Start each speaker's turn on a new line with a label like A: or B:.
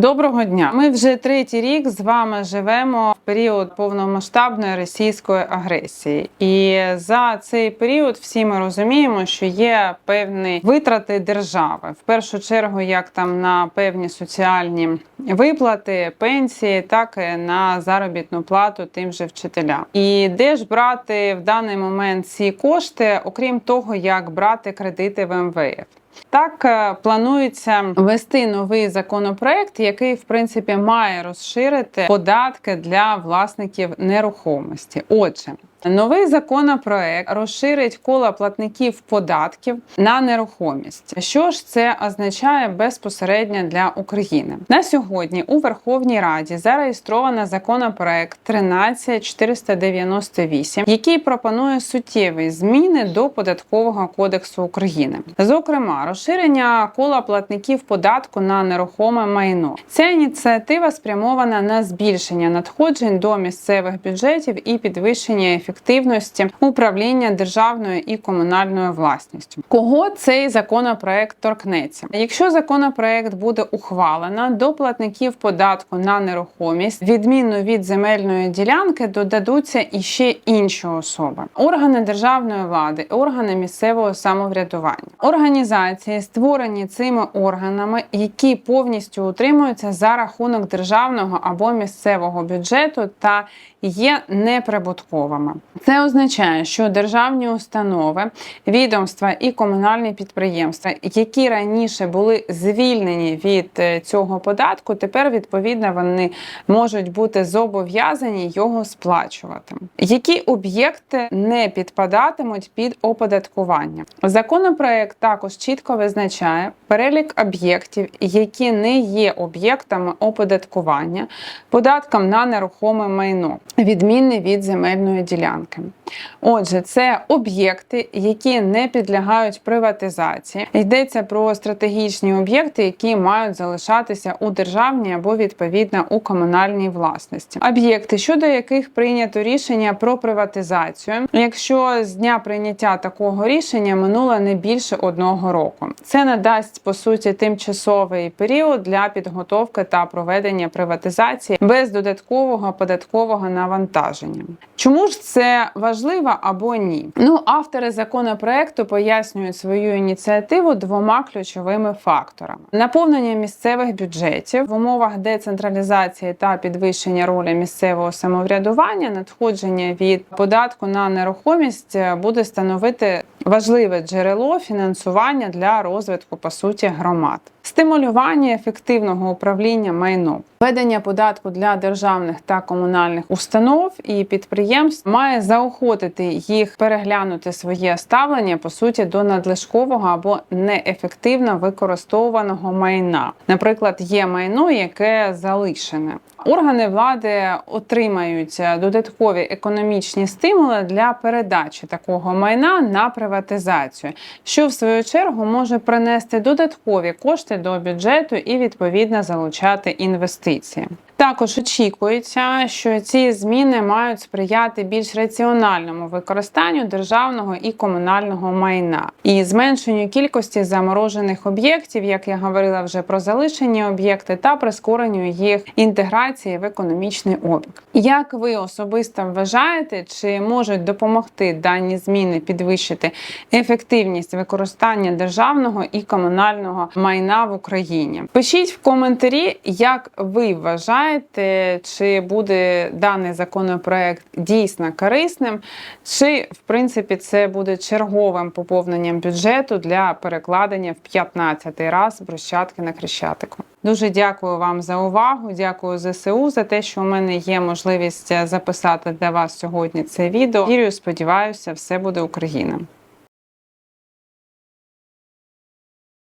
A: Доброго дня! Ми вже третій рік з вами живемо в період повномасштабної російської агресії, і за цей період всі ми розуміємо, що є певні витрати держави в першу чергу, як там на певні соціальні виплати, пенсії, так і на заробітну плату тим же вчителям. І де ж брати в даний момент ці кошти, окрім того, як брати кредити в МВФ. Так е, планується ввести новий законопроект, який в принципі має розширити податки для власників нерухомості. Отже, новий законопроект розширить коло платників податків на нерухомість. Що ж це означає безпосередньо для України? На сьогодні у Верховній Раді зареєстровано законопроект 13498, який пропонує суттєві зміни до податкового кодексу України. Зокрема, розширення кола платників податку на нерухоме майно. Ця ініціатива спрямована на збільшення надходжень до місцевих бюджетів і підвищення ефективності управління державною і комунальною власністю. Кого цей законопроект торкнеться? Якщо законопроект буде ухвалено, до платників податку на нерухомість, відмінно від земельної ділянки, додадуться іще інші особи: органи державної влади, органи місцевого самоврядування, організації, створені цими органами, які повністю утримуються за рахунок державного або місцевого бюджету та є неприбутковими. Це означає, що державні установи, відомства і комунальні підприємства, які раніше були звільнені від е, цього податку, тепер відповідно вони можуть бути зобов'язані його сплачувати. Які об'єкти не підпадатимуть під оподаткування? Законопроект також чітко визначає перелік об'єктів, які не є об'єктами оподаткування, податком на нерухоме майно, відмінне від земельної ділянки. Отже, це об'єкти, які не підлягають приватизації. Йдеться про стратегічні об'єкти, які мають залишатися у державній або відповідно у комунальній власності. Об'єкти, щодо яких прийнято рішення про приватизацію, якщо з дня прийняття такого рішення минуло не більше одного року. Це надасть по суті тимчасовий період для підготовки та проведення приватизації без додаткового податкового навантаження. Чому ж це важливо або ні? Ну, автори законопроекту пояснюють свою ініціативу двома ключовими факторами: наповнення місцевих бюджетів в умовах децентралізації та підвищення ролі місцевого самоврядування, надходження від податку на нерухомість буде становити важливе джерело фінансування для розвитку по суті громад. Стимулювання ефективного управління майном, введення податку для державних та комунальних установ і підприємств має заохотити їх переглянути своє ставлення по суті до надлишкового або неефективно використовуваного майна. Наприклад, є майно, яке залишене. Органи влади отримають додаткові економічні стимули для передачі такого майна на приватизацію, що в свою чергу може принести додаткові кошти до бюджету і відповідно залучати інвестиції. Також очікується, що ці зміни мають сприяти більш раціональному використанню державного і комунального майна і зменшенню кількості заморожених об'єктів, як я говорила вже про залишені об'єкти, та прискоренню їх інтеграції в економічний обіг. Як ви особисто вважаєте, чи можуть допомогти дані зміни підвищити ефективність використання державного і комунального майна в Україні? Пишіть в коментарі, як ви вважаєте знаєте, чи буде даний законопроект дійсно корисним, чи в принципі це буде черговим поповненням бюджету для перекладення в 15-й раз брусчатки на Хрещатику. Дуже дякую вам за увагу. Дякую ЗСУ за те, що у мене є можливість записати для вас сьогодні це відео. Вірю, сподіваюся, все буде Україна.